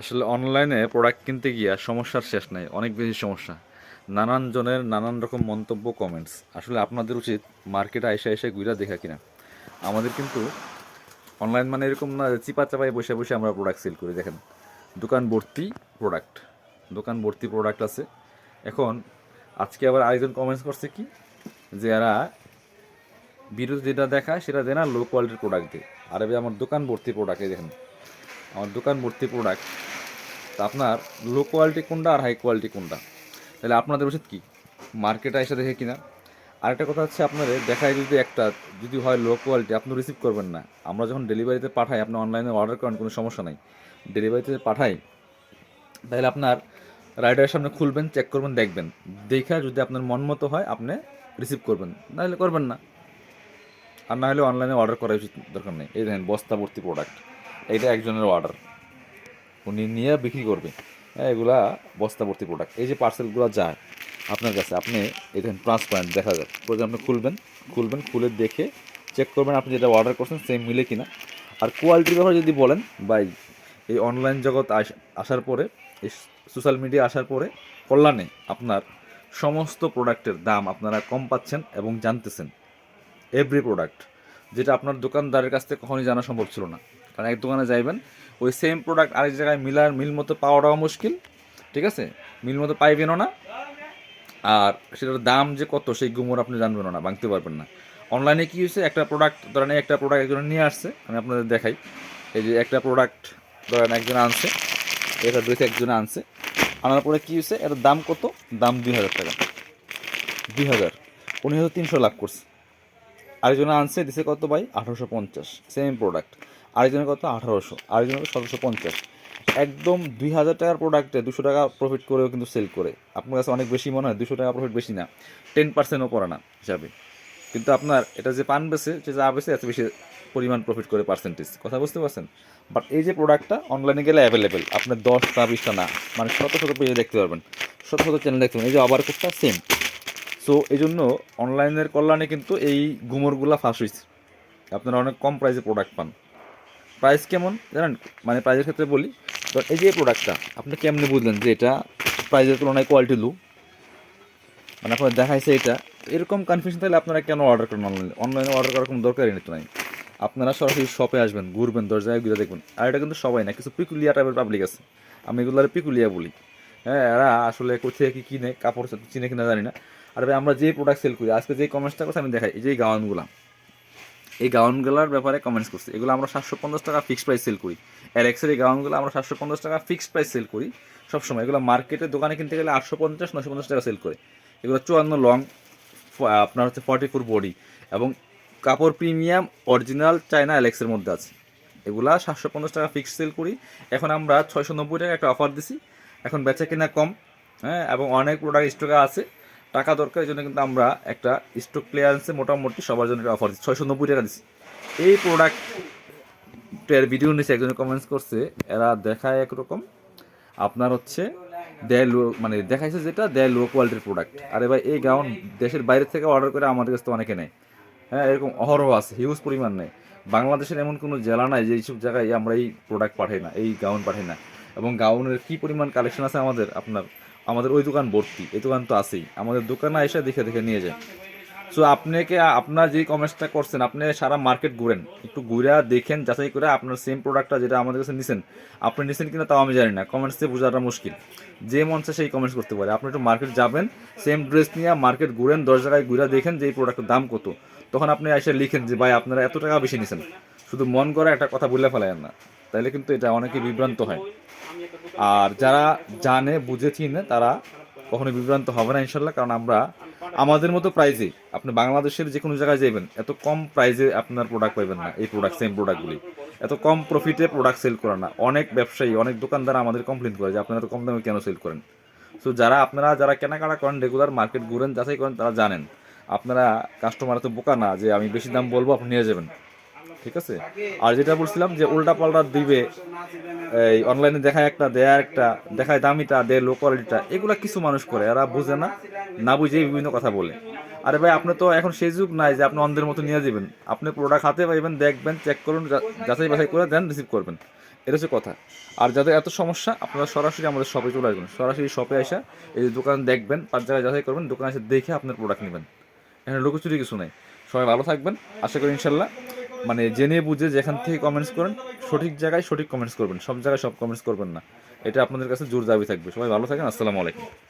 আসলে অনলাইনে প্রোডাক্ট কিনতে গিয়ে সমস্যার শেষ নাই, অনেক বেশি সমস্যা। নানান জনের নানান রকম মন্তব্য কমেন্টস আসলে আপনাদের উচিত মার্কেটে এসে এসে ঘুরা দেখা কিনা। আমাদের কিন্তু অনলাইন মানে এরকম না চিপা চাপায় বসে বসে আমরা প্রোডাক্ট সেল করি। দেখেন, দোকান ভর্তি প্রোডাক্ট দোকান ভর্তি প্রোডাক্ট আছে। এখন আজকে আবার আরেকজন কমেন্টস করছে কি? যে এরা বিরোধী যেটা দেখায় সেটা দেয় না লো কোয়ালিটির প্রোডাক্ট দেয়। আর আমার দোকান ভর্তি প্রোডাক্ট দেখেন। আমার দোকান ভর্তি প্রোডাক্ট তা আপনার লো কোয়ালিটি কোনটা আর হাই কোয়ালিটি কোনটা? তাহলে আপনাদের উচিত কী? মার্কেটে এসে দেখে কিনা। আরেকটা কথা হচ্ছে আপনাদের দেখায় যদি একটা, যদি হয় লো কোয়ালিটি আপনি রিসিভ করবেন না। আমরা যখন ডেলিভারিতে পাঠাই, আপনি অনলাইনে অর্ডার করেন, কোনো সমস্যা নাই। ডেলিভারিতে পাঠাই, তাহলে আপনার রাইডারের সামনে খুলবেন চেক করবেন, দেখবেন। দেখা যদি আপনার মন মতো হয়, আপনি রিসিভ করবেন। নাহলে করবেন না। আর না হলে অনলাইনে অর্ডার করা উচিত দরকার নেই। এই দেখেন বস্তা ভর্তি প্রোডাক্ট এইটা একজনের অর্ডার উনি নিয়ে বিক্রি করবে হ্যাঁ এগুলা বস্তা ভর্তি প্রোডাক্ট এই যে পার্সেলগুলো যায় আপনার কাছে, আপনি এই দেখেন ট্রান্সপারেন্ট দেখা যায় প্রয়োজন আপনি খুলবেন খুলবেন, খুলে দেখে চেক করবেন আপনি যেটা অর্ডার করছেন সেম মিলে কিনা। আর কোয়ালিটির ব্যাপারে যদি বলেন বাই এই অনলাইন জগৎ আস- আসার পরে, এই সোশ্যাল মিডিয়া আসার পরে কল্যাণে আপনার সমস্ত প্রোডাক্টের দাম আপনারা কম পাচ্ছেন এবং জানতেছেন। এভরি প্রোডাক্ট যেটা আপনার দোকানদারের কাছ থেকে কখনোই জানা সম্ভব ছিল না। কারণ এক দোকানে যাইবেন, ওই সেম প্রোডাক্ট আরেক জায়গায় মিলার, মিল মতো পাওয়াটাও মুশকিল, ঠিক আছে? মিল মতো পাইবেনও না। আর সেটার দাম যে কত, সেই গুমর আপনি জানবেনও না, ভাঙতে পারবেন না। অনলাইনে কি হয়েছে? একটা প্রোডাক্ট ধরেন একটা প্রোডাক্ট একজন নিয়ে আসছে, আমি আপনাদের দেখাই। এই যে একটা প্রোডাক্ট ধরেন একজন আনছে, এটা ড্রেস একজন আনছে। আনার পরে কী হয়েছে? এটার দাম কত? দাম দুই হাজার টাকা। দুই হাজার। উনি হয়তো তিনশো লাভ করছে। আরেকজনে আনছে, দিছে কত ভাই? আঠারোশো পঞ্চাশ। সেম প্রোডাক্ট আরেকজনের কত আঠারোশো, আরেকজনের কত সতেরোশো পঞ্চাশ। একদম দুই হাজার টাকার প্রোডাক্টে দুশো টাকা প্রফিট করেও কিন্তু সেল করে। আপনার কাছে অনেক বেশি মনে হয়, দুশো টাকা প্রফিট বেশি না। টেন পার্সেন্টও করে না হিসাবে। কিন্তু আপনার এটা যে পান বেছে যে যা বেছে এত বেশি পরিমাণ প্রফিট করে পার্সেন্টেজ কথা বুঝতে পারছেন? বাট এই যে প্রোডাক্টটা অনলাইনে গেলে অ্যাভেলেবেল আপনার দশটা বিশটা না। মানে শত শত পেজে দেখতে পারবেন। শত শত চ্যানেল দেখতে পারবেন। এই যে আবার কোডটা সেম সো এই জন্য অনলাইনের কল্যাণে কিন্তু এই গুমরগুলা ফাঁস হয়েছে আপনারা অনেক কম প্রাইসে প্রোডাক্ট পান। প্রাইস কেমন? জানেন? মানে প্রাইসের ক্ষেত্রে বলি তো এই যে প্রোডাক্টটা আপনি কেমনে বুঝলেন যে এটা প্রাইসের তুলনায় কোয়ালিটি লো মানে আপনার দেখাইছে এটা, এরকম কনফিউশন থাকলে আপনারা কেন অর্ডার করেন অনলাইনে অনলাইনে অর্ডার করার কোনো দরকারই নেই তো নাই। আপনারা সরাসরি শপে আসবেন, ঘুরবেন দরজায় ঘুরে দেখবেন। আর এটা কিন্তু সবাই না, কিছু পিকুলিয়া টাইপের পাবলিক আছে। আমি এগুলো আর পিকুলিয়া বলি। হ্যাঁ এরা আসলে কোথায় কি কিনে, কাপড় চিনে কিনা জানি না। আর ভাই, আমরা যে প্রোডাক্ট সেল করি, আজকে যে কমেন্টসটা করছে, আমি দেখাই, এই যে গাউনগুলো। এই গাউনগুলোর ব্যাপারে কমেন্টস করছি। এগুলো আমরা সাতশো পঞ্চাশ টাকা ফিক্সড প্রাইস সেল করি। এর এই গাউনগুলো আমরা সাতশো পঞ্চাশ টাকা ফিক্সড প্রাইস সেল করি। সবসময় এগুলো মার্কেটে দোকানে কিনতে গেলে আটশো পঞ্চাশ নশো পঞ্চাশ টাকা সেল করে। এগুলো চুয়ান্ন লং আপনার হচ্ছে ফর্টি ফোর বডি এবং কাপড় প্রিমিয়াম অরিজিনাল চায়না অ্যালেক্সের মধ্যে আছে। এগুলা সাতশো পঞ্চাশ টাকা ফিক্সড সেল করি। এখন আমরা ছয়শো নব্বই টাকা একটা অফার দিছি। এখন বেচা কিনা কম হ্যাঁ এবং অনেক প্রোডাক্ট স্টকে আছে। টাকা দরকার, এই জন্য কিন্তু আমরা একটা স্টক ক্লিয়ারেন্সে মোটামুটি সবার জন্য অফার দিচ্ছি। ছয়শো নব্বই টাকা দিচ্ছি। এই প্রোডাক্টের ভিডিও নিচে একজন কমেন্টস করছে, এরা দেখায় একরকম। আপনার হচ্ছে দেয় লো মানে দেখাইছে যেটা দেয় লো কোয়ালিটির প্রোডাক্ট আরে ভাই, এই গাউন দেশের বাইরে থেকে অর্ডার করে আমাদের কাছে তো অনেকে নেয়। হ্যাঁ এরকম অহরহ আছে হিউজ পরিমাণ নেই। বাংলাদেশের এমন কোনো জেলা নাই যে এইসব জায়গায় আমরা এই প্রোডাক্ট পাঠাই না, এই গাউন পাঠাই না। এবং গাউনের কি পরিমাণ কালেকশন আছে আমাদের, আপনার আমাদের ওই দোকান ভর্তি, এই দোকান তো আছেই। আমাদের দোকানে এসে দেখে দেখে নিয়ে যায়। সো আপনাকে, আপনার যে কমেন্টসটা করছেন, আপনি সারা মার্কেট ঘুরেন। একটু ঘুরে দেখেন, যাচাই করে আপনার সেম প্রোডাক্টটা যেটা আমাদের কাছে নিছেন, আপনি নিছেন কিনা তাও আমি জানি না। কমেন্টস দিয়ে বোঝাটা মুশকিল। যে মঞ্চে সেই কমেন্টস করতে পারে। আপনি একটু মার্কেট যাবেন সেম ড্রেস নিয়ে মার্কেট ঘুরেন, দশ জায়গায় ঘুরে দেখেন যে এই প্রোডাক্টের দাম কত। তখন আপনি এসে লিখেন যে, ভাই, আপনারা এত টাকা বেশি নিছেন। শুধু মন করা একটা কথা বলে ফেলায় না। তাইলে কিন্তু এটা অনেকে বিভ্রান্ত হয়। আর যারা জানে, বুঝে, চিনে, তারা কখনো বিভ্রান্ত হবে না ইনশাল্লাহ কারণ আমরা আমাদের মতো প্রাইজে আপনি বাংলাদেশের যে কোনো জায়গায় যাবেন, এত কম প্রাইজে আপনার প্রোডাক্ট পাবেন না, এই প্রোডাক্ট সেম প্রোডাক্টগুলি এত কম প্রফিটে প্রোডাক্ট সেল করে না। অনেক ব্যবসায়ী, অনেক দোকানদার আমাদের কমপ্লেন করে যে, আপনারা এত কম দামে কেন সেল করেন? সো যারা আপনারা, যারা কেনাকাটা করেন রেগুলার মার্কেট ঘুরেন, যাচাই করেন, তারা জানেন। আপনারা কাস্টমার তো বোকা না যে, আমি বেশি দাম বলব, আপনি নিয়ে যাবেন। ঠিক আছে? আর যেটা বলছিলাম যে উল্টা পাল্টা দিবে, এই অনলাইনে দেখায় একটা দেয়া একটা, দেখায় দামিটা দেয় লো কোয়ালিটিটা এগুলা কিছু মানুষ করে, এরা বুঝে না না বুঝে বিভিন্ন কথা বলে। আরে ভাই, আপনি তো এখন সেই যুগ নাই যে আপনি অন্ধের মতো নিয়ে যাবেন। আপনি প্রোডাক্ট হাতে পাইবেন, দেখবেন চেক করুন যাচাই বাছাই করে দেন রিসিভ করবেন। এটা হচ্ছে কথা। আর যাদের এত সমস্যা, আপনারা সরাসরি আমাদের শপে চলে আসবেন। সরাসরি শপে আসা এই যে দোকান দেখবেন, পাঁচ জায়গায় যাচাই করবেন, দোকানে এসে দেখে আপনার প্রোডাক্ট নেবেন। এখানে লুকোচুরি কিছু নেই। সবাই ভালো থাকবেন। আশা করি ইনশাল্লাহ মানে জেনে বুঝে যেখান থেকে কমেন্টস করেন, সঠিক জায়গায় সঠিক কমেন্টস করবেন। সব জায়গায় সব কমেন্টস করবেন না। এটা আপনাদের কাছে জোর দাবি থাকবে। সবাই ভালো থাকেন। আসসালামু আলাইকুম।